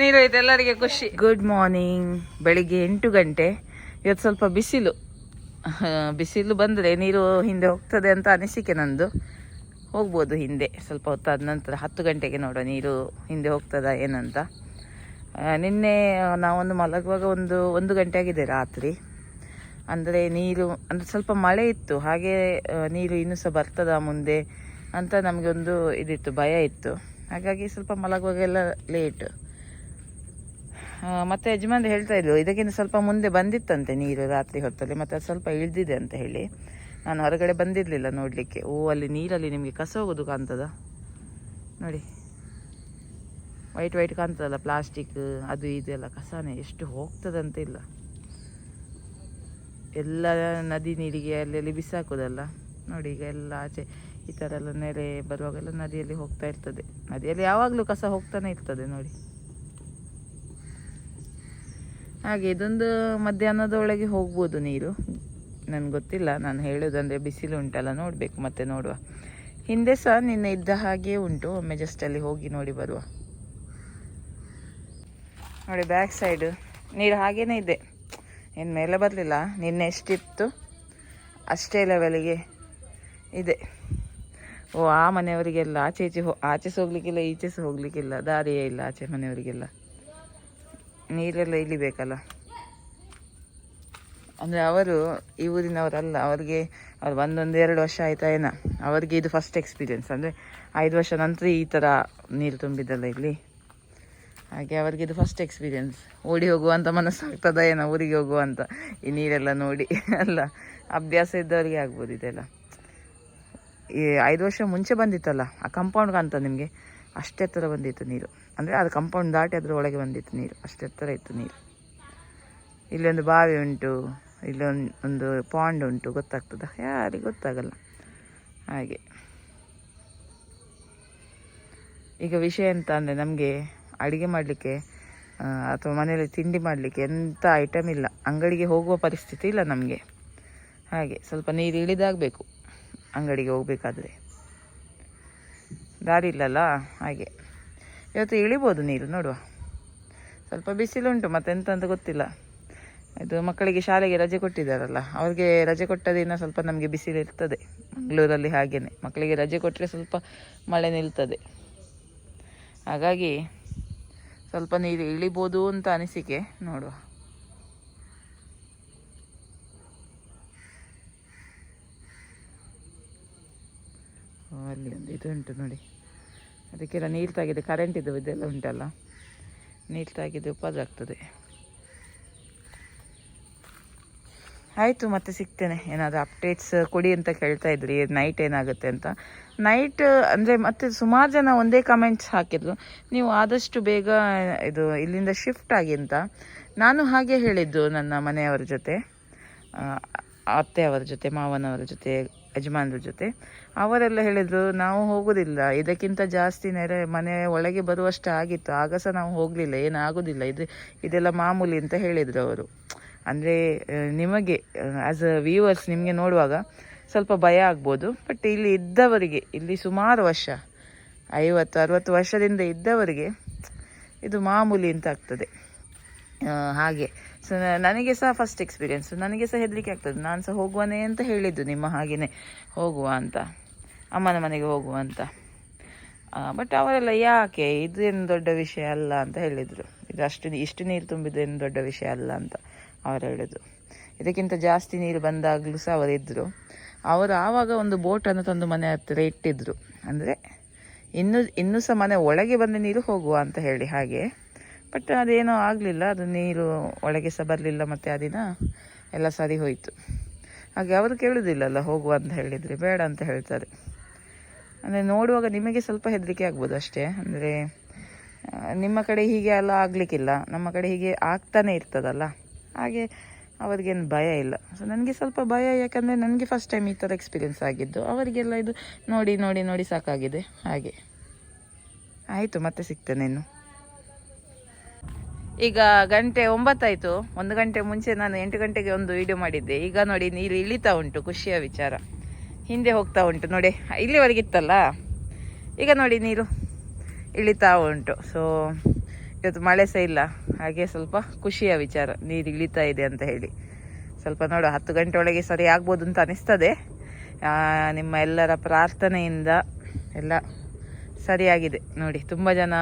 ನೀರು ಎಲ್ಲರಿಗೆ ಖುಷಿ. ಗುಡ್ ಮಾರ್ನಿಂಗ್ ಬೆಳಿಗ್ಗೆ ಎಂಟು ಗಂಟೆ. ಇವತ್ತು ಸ್ವಲ್ಪ ಬಿಸಿಲು. ಬಿಸಿಲು ಬಂದರೆ ನೀರು ಹಿಂದೆ ಹೋಗ್ತದೆ ಅಂತ ಅನಿಸಿಕೆ ನಂದು. ಹೋಗ್ಬೋದು ಹಿಂದೆ, ಸ್ವಲ್ಪ ಹೊತ್ತಾದ ನಂತರ. ಹತ್ತು ಗಂಟೆಗೆ ನೋಡುವ ನೀರು ಹಿಂದೆ ಹೋಗ್ತದ ಏನಂತ. ನಿನ್ನೆ ನಾವೊಂದು ಮಲಗುವಾಗ ಒಂದು ಒಂದು ಗಂಟೆ ಆಗಿದೆ ರಾತ್ರಿ. ಅಂದರೆ ನೀರು, ಅಂದರೆ ಸ್ವಲ್ಪ ಮಳೆ ಇತ್ತು, ಹಾಗೆ ನೀರು ಇನ್ನೂ ಸಹ ಬರ್ತದ ಮುಂದೆ ಅಂತ ನಮಗೆ ಒಂದು ಇದಿತ್ತು, ಭಯ ಇತ್ತು. ಹಾಗಾಗಿ ಸ್ವಲ್ಪ ಮಲಗುವಾಗೆಲ್ಲ ಲೇಟ್ ಮತ್ತೆ ಯಜಮಾನ್ ಹೇಳ್ತಾ ಇದ್ರು, ಇದಕ್ಕಿಂತ ಸ್ವಲ್ಪ ಮುಂದೆ ಬಂದಿತ್ತಂತೆ ನೀರು ರಾತ್ರಿ ಹೊತ್ತಲ್ಲಿ, ಮತ್ತೆ ಅದು ಸ್ವಲ್ಪ ಇಳಿದಿದೆ ಅಂತ ಹೇಳಿ. ನಾನು ಹೊರಗಡೆ ಬಂದಿರಲಿಲ್ಲ ನೋಡಲಿಕ್ಕೆ. ಓ, ಅಲ್ಲಿ ನೀರಲ್ಲಿ ನಿಮಗೆ ಕಸ ಹೋಗೋದು ಕಾಣ್ತದ? ನೋಡಿ. ವೈಟ್ ವೈಟ್ ಕಾಣ್ತದಲ್ಲ ಪ್ಲಾಸ್ಟಿಕ್ ಅದು ಇದೆಲ್ಲ ಕಸನೇ, ಎಷ್ಟು ಹೋಗ್ತದಂತ ಇಲ್ಲ. ಎಲ್ಲ ನದಿ ನೀರಿಗೆ ಅಲ್ಲೆಲ್ಲಿ ಬಿಸಾಕೋದಲ್ಲ. ನೋಡಿ, ಈಗ ಎಲ್ಲ ಆಚೆ ಈ ಥರ ಎಲ್ಲ ನೆರೆ ಬರುವಾಗೆಲ್ಲ ನದಿಯಲ್ಲಿ ಹೋಗ್ತಾ ಇರ್ತದೆ. ನದಿಯಲ್ಲಿ ಯಾವಾಗಲೂ ಕಸ ಹೋಗ್ತಾನೆ ಇರ್ತದೆ, ನೋಡಿ. ಹಾಗೆ ಇದೊಂದು ಮಧ್ಯಾಹ್ನದ ಒಳಗೆ ಹೋಗ್ಬೋದು ನೀರು. ನನಗೆ ಗೊತ್ತಿಲ್ಲ, ನಾನು ಹೇಳೋದಂದರೆ ಬಿಸಿಲು ಉಂಟಲ್ಲ, ನೋಡಬೇಕು ಮತ್ತೆ ನೋಡುವ. ಹಿಂದೆ ಸಹ ನಿನ್ನೆ ಇದ್ದ ಹಾಗೆ ಉಂಟು, ಒಮ್ಮೆ ಜಸ್ಟ್ ಅಲ್ಲಿ ಹೋಗಿ ನೋಡಿ ಬರುವ. ನೋಡಿ ಬ್ಯಾಕ್ ಸೈಡು ನೀರು ಹಾಗೇನೇ ಇದೆ. ಏನು ಮೇಲೆ ಬರಲಿಲ್ಲ, ನಿನ್ನೆ ಎಷ್ಟಿತ್ತು? ಅಷ್ಟೇ ಲೆವೆಲಿಗೆ ಇದೆ. ಓ, ಆ ಮನೆಯವರಿಗೆಲ್ಲ ಆಚೆ ಈಚೆ ಹೋ, ಆಚೆ ಹೋಗ್ಲಿಕ್ಕಿಲ್ಲ ಈಚೆ ಹೋಗ್ಲಿಕ್ಕಿಲ್ಲ ದಾರಿಯೇ ಇಲ್ಲ, ಆಚೆ ಮನೆಯವರಿಗೆಲ್ಲ. ನೀರೆಲ್ಲ ಇಳಿಬೇಕಲ್ಲ ಅಂದರೆ ಅವರು ಈ ಊರಿನವರಲ್ಲ, ಅವರಿಗೆ ಅವ್ರು ಒಂದೊಂದು ಎರಡು ವರ್ಷ ಆಯ್ತಾ ಏನ, ಅವರಿಗೆ ಇದು ಫಸ್ಟ್ ಎಕ್ಸ್ಪೀರಿಯನ್ಸ್ ಅಂದರೆ ಐದು ವರ್ಷ ನಂತರ ಈ ಥರ ನೀರು ತುಂಬಿದ್ದಲ್ಲ ಇಲ್ಲಿ. ಹಾಗೆ ಅವರಿಗೆ ಇದು ಫಸ್ಟ್ ಎಕ್ಸ್ಪೀರಿಯನ್ಸ್ ಓಡಿ ಹೋಗುವಂಥ ಮನಸ್ಸಾಗ್ತದ ಏನೋ, ಊರಿಗೆ ಹೋಗುವಂತ? ಈ ನೀರೆಲ್ಲ ನೋಡಿ, ಅಲ್ಲ, ಅಭ್ಯಾಸ ಇದ್ದವರಿಗೆ ಆಗ್ಬೋದು ಇದೆಲ್ಲ. ಈ ಐದು ವರ್ಷ ಮುಂಚೆ ಬಂದಿತ್ತಲ್ಲ, ಆ ಕಾಂಪೌಂಡ್ ನಿಮಗೆ? ಅಷ್ಟೇ ಥರ ಬಂದಿತ್ತು ನೀರು. ಅಂದರೆ ಅದು ಕಂಪೌಂಡ್ ದಾಟಿ ಅದರ ಒಳಗೆ ಬಂದಿತ್ತು ನೀರು. ಅಷ್ಟೇ ಥರ ಇತ್ತು ನೀರು. ಇಲ್ಲೊಂದು ಬಾವಿ ಉಂಟು. ಇಲ್ಲೊಂದು ಒಂದು ಪಾಂಡ್ ಉಂಟು. ಗೊತ್ತಾಗ್ತದ? ಯಾರಿಗೆ ಗೊತ್ತಾಗಲ್ಲ. ಹಾಗೆ. ಈಗ ವಿಷಯ ಎಂತ ಅಂದರೆ ನಮಗೆ ಅಡುಗೆ ಮಾಡಲಿಕ್ಕೆ ಅಥವಾ ಮನೆಯಲ್ಲಿ ತಿಂಡಿ ಮಾಡಲಿಕ್ಕೆ ಎಂಥ ಐಟಮ್ ಇಲ್ಲ. ಅಂಗಡಿಗೆ ಹೋಗುವ ಪರಿಸ್ಥಿತಿ ಇಲ್ಲ ನಮಗೆ. ಹಾಗೆ ಸ್ವಲ್ಪ ನೀರು ಇಳಿದಾಗಬೇಕು. ಅಂಗಡಿಗೆ ಹೋಗಬೇಕಾದ್ರೆ. ದಾರಿ ಇಲ್ಲಲ್ಲ? ಹಾಗೆ. ಇವತ್ತು ಇಳಿಬೋದು ನೀರು, ನೋಡುವ. ಸ್ವಲ್ಪ ಬಿಸಿಲುಂಟು ಮತ್ತೆ ಅಂತ ಗೊತ್ತಿಲ್ಲ. ಇದು ಮಕ್ಕಳಿಗೆ ಶಾಲೆಗೆ ರಜೆ ಕೊಟ್ಟಿದ್ದಾರಲ್ಲ, ಅವ್ರಿಗೆ ರಜೆ ಕೊಟ್ಟ ದಿನ ಸ್ವಲ್ಪ ನಮಗೆ ಬಿಸಿಲು ಇರ್ತದೆ. ಮಂಗಳೂರಲ್ಲಿ ಹಾಗೇನೆ. ಮಕ್ಕಳಿಗೆ ರಜೆ ಕೊಟ್ಟರೆ ಸ್ವಲ್ಪ ಮಳೆ ನಿಲ್ತದೆ. ಹಾಗಾಗಿ ಸ್ವಲ್ಪ ನೀರು ಇಳಿಬೋದು ಅಂತ ಅನಿಸಿಕೆ, ನೋಡುವ. ಅಲ್ಲಿ ಒಂದು ಇದು ಉಂಟು ನೋಡಿ. ಅದಕ್ಕೆಲ್ಲ ನೀರು ತಾಗಿದೆ ಕರೆಂಟ್ ಇದು ಇದೆಲ್ಲ ಉಂಟಲ್ಲ. ನೀರು ತಾಗಿದ್ದು ಉಪದ್ರ ಆಗ್ತದೆ. ಆಯಿತು ಮತ್ತೆ ಸಿಗ್ತೇನೆ. ಏನಾದರೂ ಅಪ್ಡೇಟ್ಸ್ ಕೊಡಿ ಅಂತ ಕೇಳ್ತಾ ಇದ್ರಿ. ನೈಟ್ ಏನಾಗುತ್ತೆ ಅಂತ. ನೈಟ್ ಅಂದರೆ ಮತ್ತೆ ಸುಮಾರು ಜನ ಒಂದೇ ಕಮೆಂಟ್ಸ್ ಹಾಕಿದ್ರು. ನೀವು ಆದಷ್ಟು ಬೇಗ ಇದು ಇಲ್ಲಿಂದ ಶಿಫ್ಟ್ ಆಗಿ ಅಂತ. ನಾನು ಹಾಗೆ ಹೇಳಿದ್ದು ನನ್ನ ಮನೆಯವರ ಜೊತೆ ಅತ್ತೆಯವರ ಜೊತೆ, ಮಾವನವರ ಜೊತೆ ಯಜಮಾನ್ರ ಜೊತೆ. ಅವರೆಲ್ಲ ಹೇಳಿದರು, ನಾವು ಹೋಗೋದಿಲ್ಲ. ಇದಕ್ಕಿಂತ ಜಾಸ್ತಿ ನೆರೆ ಮನೆ ಒಳಗೆ ಬರುವಷ್ಟು ಆಗಿತ್ತು. ಆಗ ಸಹ ನಾವು ಹೋಗಲಿಲ್ಲ. ಏನಾಗೋದಿಲ್ಲ ಇದು, ಇದೆಲ್ಲ ಮಾಮೂಲಿ ಅಂತ ಹೇಳಿದರು ಅವರು. ಅಂದರೆ ನಿಮಗೆ ಆ್ಯಸ್ ಅ ವ್ಯೂವರ್ಸ್ ನಿಮಗೆ ನೋಡುವಾಗ ಸ್ವಲ್ಪ ಭಯ ಆಗ್ಬೋದು. ಬಟ್ ಇಲ್ಲಿ ಇದ್ದವರಿಗೆ, ಇಲ್ಲಿ ಸುಮಾರು ವರ್ಷ, ಐವತ್ತು, ಅರವತ್ತು ವರ್ಷದಿಂದ ಇದ್ದವರಿಗೆ ಇದು ಮಾಮೂಲಿ ಅಂತ ಆಗ್ತದೆ. ಹಾಗೆ. ಸೊ ನನಗೆ ಸಹ ಫಸ್ಟ್ ಎಕ್ಸ್ಪೀರಿಯೆನ್ಸ್ ನನಗೆ ಸಹ ಹೆದರಿಕೆ ಆಗ್ತದೆ. ನಾನು ಸಹ ಹೋಗುವನೇ ಅಂತ ಹೇಳಿದ್ದು ನಿಮ್ಮ ಹಾಗೆಯೇ ಹೋಗುವ ಅಂತ. ಅಮ್ಮನ ಮನೆಗೆ ಹೋಗುವ ಅಂತ. ಬಟ್ ಅವರೆಲ್ಲ ಯಾಕೆ? ಇದೇನು ದೊಡ್ಡ ವಿಷಯ ಅಲ್ಲ ಅಂತ ಹೇಳಿದರು. ಇದು ಅಷ್ಟು, ಇಷ್ಟು ನೀರು ತುಂಬಿದ್ದೇನು ದೊಡ್ಡ ವಿಷಯ ಅಲ್ಲ ಅಂತ ಅವರು ಹೇಳಿದರು. ಇದಕ್ಕಿಂತ ಜಾಸ್ತಿ ನೀರು ಬಂದಾಗಲೂ ಸಹ ಅವರಿದ್ದರು ಅವರು ಆವಾಗ ಒಂದು ಬೋಟನ್ನು ತಂದು ಮನೆ ಹತ್ತಿರ ಇಟ್ಟಿದ್ದರು ಅಂದರೆ, ಇನ್ನು, ಇನ್ನೂ ಸಹ ಮನೆ ಒಳಗೆ ಬಂದ ನೀರು ಹೋಗುವ ಅಂತ ಹೇಳಿ ಹಾಗೆ. ಬಟ್ ಅದೇನೋ ಆಗಲಿಲ್ಲ, ಅದು ನೀರು ಒಳಗೆ ಸಹ ಬರಲಿಲ್ಲ ಮತ್ತು ಆ ದಿನ ಎಲ್ಲ ಸರಿ ಹೋಯಿತು. ಹಾಗೆ ಅವರು ಕೇಳೋದಿಲ್ಲಲ್ಲ, ಹೋಗುವ ಅಂತ ಹೇಳಿದರೆ, ಬೇಡ ಅಂತ ಹೇಳ್ತಾರೆ. ಅಂದರೆ ನೋಡುವಾಗ ನಿಮಗೆ ಸ್ವಲ್ಪ ಹೆದರಿಕೆ ಆಗ್ಬೋದು ಅಷ್ಟೇ. ಅಂದರೆ ನಿಮ್ಮ ಕಡೆ ಹೀಗೆ ಎಲ್ಲ ಆಗಲಿಕ್ಕಿಲ್ಲ, ನಮ್ಮ ಕಡೆ ಹೀಗೆ ಆಗ್ತಾನೆ ಇರ್ತದಲ್ಲ. ಹಾಗೆ ಅವರಿಗೇನು ಭಯ ಇಲ್ಲ. ಸೊ ನನಗೆ ಸ್ವಲ್ಪ ಭಯ, ಯಾಕಂದರೆ ನನಗೆ ಫಸ್ಟ್ ಟೈಮ್ ಈ ಥರ ಎಕ್ಸ್ಪೀರಿಯೆನ್ಸ್ ಆಗಿದ್ದು, ಅವರಿಗೆಲ್ಲ ಇದು ನೋಡಿ ನೋಡಿ ನೋಡಿ ಸಾಕಾಗಿದೆ. ಹಾಗೆ. ಆಯಿತು, ಮತ್ತೆ ಸಿಗ್ತೇನೆ ಇನ್ನು. ಈಗ ಗಂಟೆ ಒಂಬತ್ತಾಯಿತು. ಒಂದು ಗಂಟೆ ಮುಂಚೆ ನಾನು ಎಂಟು ಗಂಟೆಗೆ ಒಂದು ವಿಡಿಯೋ ಮಾಡಿದ್ದೆ. ಈಗ ನೋಡಿ, ನೀರು ಇಳಿತಾ ಉಂಟು, ಖುಷಿಯ ವಿಚಾರ. ಹಿಂದೆ ಹೋಗ್ತಾ ಉಂಟು, ನೋಡಿ. ಇಲ್ಲಿವರೆಗೆ ಇತ್ತಲ್ಲ? ಈಗ ನೋಡಿ, ನೀರು ಇಳಿತಾ ಉಂಟು. ಸೊ ಇವತ್ತು ಮಳೆ ಸಹ ಇಲ್ಲ. ಹಾಗೆ ಸ್ವಲ್ಪ ಖುಷಿಯ ವಿಚಾರ. ನೀರು ಇಳಿತಾ ಇದೆ ಅಂತ ಹೇಳಿ. ಸ್ವಲ್ಪ ನೋಡು, ಹತ್ತು ಗಂಟೆ ಒಳಗೆ ಸರಿ ಆಗ್ಬೋದು ಅಂತ ಅನಿಸ್ತದೆ. ನಿಮ್ಮ ಎಲ್ಲರ ಪ್ರಾರ್ಥನೆಯಿಂದ ಎಲ್ಲ ಸರಿಯಾಗಿದೆ. ನೋಡಿ, ತುಂಬ ಜನ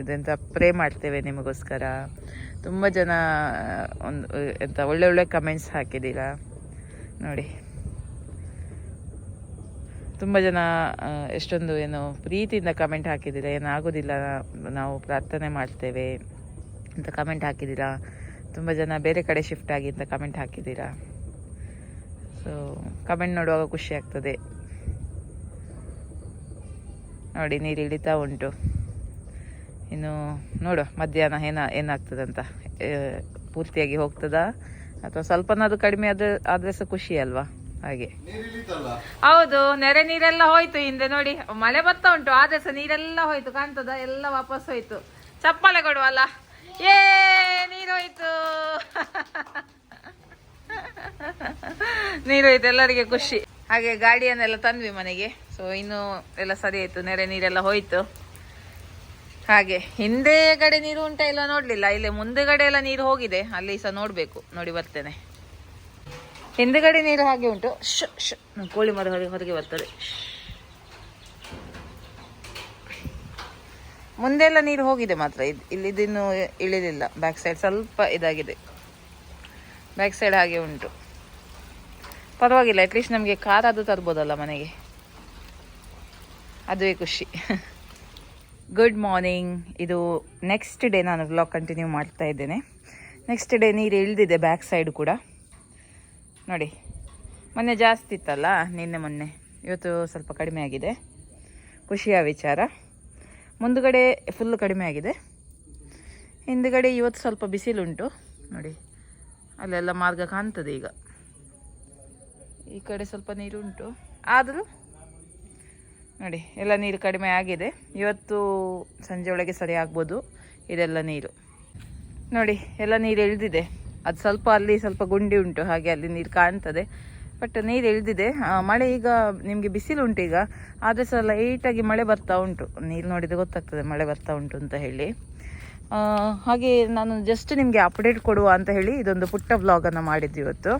ಇದೆಂತ ಪ್ರೇ ಮಾಡ್ತೇವೆ ನಿಮಗೋಸ್ಕರ. ತುಂಬ ಜನ ಒಂದು, ಎಂತ ಒಳ್ಳೆ ಒಳ್ಳೆ ಕಮೆಂಟ್ಸ್ ಹಾಕಿದ್ದೀರಾ? ನೋಡಿ. ತುಂಬ ಜನ ಎಷ್ಟೊಂದು ಏನು ಪ್ರೀತಿಯಿಂದ ಕಮೆಂಟ್ ಹಾಕಿದ್ದೀರಾ? ಏನಾಗೋದಿಲ್ಲ, ನಾವು ಪ್ರಾರ್ಥನೆ ಮಾಡ್ತೇವೆ ಅಂತ ಕಮೆಂಟ್ ಹಾಕಿದ್ದೀರಾ? ತುಂಬ ಜನ ಬೇರೆ ಕಡೆ ಶಿಫ್ಟ್ ಆಗಿ ಅಂತ ಕಮೆಂಟ್ ಹಾಕಿದ್ದೀರಾ? ಸೊ ಕಮೆಂಟ್ ನೋಡುವಾಗ ಖುಷಿ ಆಗ್ತದೆ. ನೋಡಿ ನೀರು ಇಳಿತಾ ಉಂಟು. ಇನ್ನು ನೋಡು ಮಧ್ಯಾಹ್ನ ಏನ ಏನಾಗ್ತದಂತ. ಅಂತ ಪೂರ್ತಿಯಾಗಿ ಹೋಗ್ತದಾ? ಅಥವಾ ಸ್ವಲ್ಪನಾದ್ರು ಕಡಿಮೆ ಆದ್ರೆ ಆದ್ರೆ ಸಹ ಖುಷಿ ಅಲ್ವಾ? ಹಾಗೆ. ಹೌದು ನೆರೆ ನೀರೆಲ್ಲ ಹೋಯ್ತು ಹಿಂದೆ ನೋಡಿ. ಮಳೆ ಬರ್ತಾ ಉಂಟು ಆದ್ರೆ ಸಹ ನೀರೆಲ್ಲ ಹೋಯ್ತು. ಕಾಣ್ತದ? ಎಲ್ಲ ವಾಪಸ್ ಹೋಯ್ತು. ಚಪ್ಪಾಳೆ ಕೊಡುವಲ್ಲ. ಏ ನೀರು ಹೋಯ್ತು. ನೀರು ಹೋಯ್ತು ಎಲ್ಲರಿಗೆ ಖುಷಿ. ಹಾಗೆ ಗಾಡಿಯನ್ನೆಲ್ಲ ತಂದ್ವಿ ಮನೆಗೆ. ಸೊ ಇನ್ನು ಎಲ್ಲ ಸರಿ ಆಯ್ತು. ನೆರೆ ನೀರೆಲ್ಲ ಹೋಯ್ತು. ಹಾಗೆ, ಹಿಂದೆ ಕಡೆ ನೀರು ಉಂಟಾ ಇಲ್ಲ ನೋಡ್ಲಿಲ್ಲ, ಇಲ್ಲಿ ಮುಂದೆಗಡೆ ಎಲ್ಲ ನೀರು ಹೋಗಿದೆ, ಅಲ್ಲಿ ಸಹ ನೋಡ್ಬೇಕು, ನೋಡಿ ಬರ್ತೇನೆ. ಹಿಂದೆಗಡೆ ನೀರು ಹಾಗೆ ಉಂಟು, ಶ್ ಕೋಳಿ ಮರ ಹೊರಗೆ ಹೊರಗೆ ಬರ್ತದೆ. ಮುಂದೆ ಎಲ್ಲ ನೀರು ಹೋಗಿದೆ ಮಾತ್ರ, ಇದು ಇಲ್ಲಿದಿನ್ನು ಇಳಿಲಿಲ್ಲ ಬ್ಯಾಕ್ ಸೈಡ್ ಸ್ವಲ್ಪ ಇದಾಗಿದೆ. ಬ್ಯಾಕ್ ಸೈಡ್ ಹಾಗೆ ಉಂಟು. ಪರವಾಗಿಲ್ಲ ಅಟ್ಲೀಸ್ಟ್ ನಮಗೆ ಕಾರ್ ಅದು ತರ್ಬೋದಲ್ಲ ಮನೆಗೆ. ಅದುವೇ ಖುಷಿ. ಗುಡ್ ಮಾರ್ನಿಂಗ್ ಇದು ನೆಕ್ಸ್ಟ್ ಡೇ ನಾನು ವ್ಲಾಗ್ ಕಂಟಿನ್ಯೂ ಮಾಡ್ತಾ ಇದ್ದೇನೆ. ನೆಕ್ಸ್ಟ್ ಡೇ ನೀರು ಇಳಿದಿದೆ ಬ್ಯಾಕ್ ಸೈಡ್ ಕೂಡ. ನೋಡಿ, ಮೊನ್ನೆ ಜಾಸ್ತಿ ಇತ್ತಲ್ಲ, ನಿನ್ನೆ ಮೊನ್ನೆ. ಇವತ್ತು ಸ್ವಲ್ಪ ಕಡಿಮೆ ಆಗಿದೆ. ಖುಷಿಯ ವಿಚಾರ. ಮುಂದುಗಡೆ ಫುಲ್ ಕಡಿಮೆ ಆಗಿದೆ. ಹಿಂದುಗಡೆ ಇವತ್ತು ಸ್ವಲ್ಪ ಬಿಸಿಲುಂಟು. ನೋಡಿ, ಅಲ್ಲೆಲ್ಲ ಮಾರ್ಗ ಕಾಣ್ತದೆ ಈಗ. ಈ ಕಡೆ ಸ್ವಲ್ಪ ನೀರುಂಟು. ಆದರೂ ನೋಡಿ, ಎಲ್ಲ ನೀರು ಕಡಿಮೆ ಆಗಿದೆ. ಇವತ್ತು ಸಂಜೆ ಒಳಗೆ ಸರಿ ಆಗ್ಬೋದು, ಇದೆಲ್ಲ ನೀರು. ನೋಡಿ, ಎಲ್ಲ ನೀರು ಇಳಿದಿದೆ. ಅದು ಸ್ವಲ್ಪ ಅಲ್ಲಿ ಸ್ವಲ್ಪ ಗುಂಡಿ ಉಂಟು, ಹಾಗೆ ಅಲ್ಲಿ ನೀರು ಕಾಣ್ತದೆ. ಬಟ್ ನೀರು ಇಳಿದಿದೆ. ಮಳೆ ಈಗ ನಿಮಗೆ ಬಿಸಿಲು ಉಂಟು ಈಗ. ಆದರೆ ಸಹ ಲೈಟಾಗಿ ಮಳೆ ಬರ್ತಾ ಉಂಟು. ನೀರು ನೋಡಿದರೆ ಗೊತ್ತಾಗ್ತದೆ ಮಳೆ ಬರ್ತಾ ಉಂಟು ಅಂತ ಹೇಳಿ. ಹಾಗೆ ನಾನು ಜಸ್ಟ್ ನಿಮಗೆ ಅಪ್ಡೇಟ್ ಕೊಡುವ ಅಂತ ಹೇಳಿ ಇದೊಂದು ಪುಟ್ಟ ವ್ಲಾಗನ್ನು ಮಾಡಿದ್ದು ಇವತ್ತು.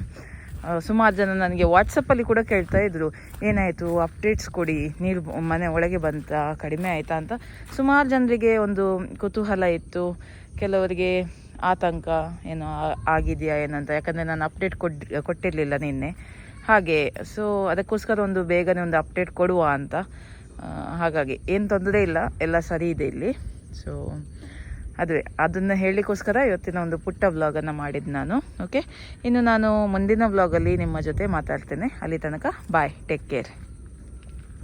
ಸುಮಾರು ಜನ ನನಗೆ ವಾಟ್ಸಪ್ಪಲ್ಲಿ ಕೂಡ ಕೇಳ್ತಾ ಇದ್ರು. ಏನಾಯಿತು? ಅಪ್ಡೇಟ್ಸ್ ಕೊಡಿ. ನೀರು ಮನೆ ಒಳಗೆ ಬಂತಾ, ಕಡಿಮೆ ಆಯಿತಾ ಅಂತ. ಸುಮಾರು ಜನರಿಗೆ ಒಂದು ಕುತೂಹಲ ಇತ್ತು. ಕೆಲವರಿಗೆ ಆತಂಕ, ಏನೋ ಆಗಿದೆಯಾ ಏನಂತ ಯಾಕಂದರೆ ನಾನು ಅಪ್ಡೇಟ್ ಕೊಡ್, ಕೊಟ್ಟಿರಲಿಲ್ಲ ನಿನ್ನೆ. ಹಾಗೆ ಸೊ ಅದಕ್ಕೋಸ್ಕರ ಒಂದು ಬೇಗನೆ ಒಂದು ಅಪ್ಡೇಟ್ ಕೊಡುವ ಅಂತ. ಹಾಗಾಗಿ, ಏನು ತೊಂದರೆ ಇಲ್ಲ. ಎಲ್ಲ ಸರಿ ಇದೆ ಇಲ್ಲಿ. ಸೊ ಅದುವೇ, ಅದನ್ನು ಹೇಳಲಿಕ್ಕೋಸ್ಕರ ಇವತ್ತಿನ ಒಂದು ಪುಟ್ಟ ವ್ಲಾಗನ್ನು ಮಾಡಿದ್ದು ನಾನು ಓಕೆ ಇನ್ನು ನಾನು ಮುಂದಿನ ವ್ಲಾಗಲ್ಲಿ ನಿಮ್ಮ ಜೊತೆ ಮಾತಾಡ್ತೇನೆ. ಅಲ್ಲಿ ತನಕ ಬಾಯ್ ಟೇಕ್ ಕೇರ್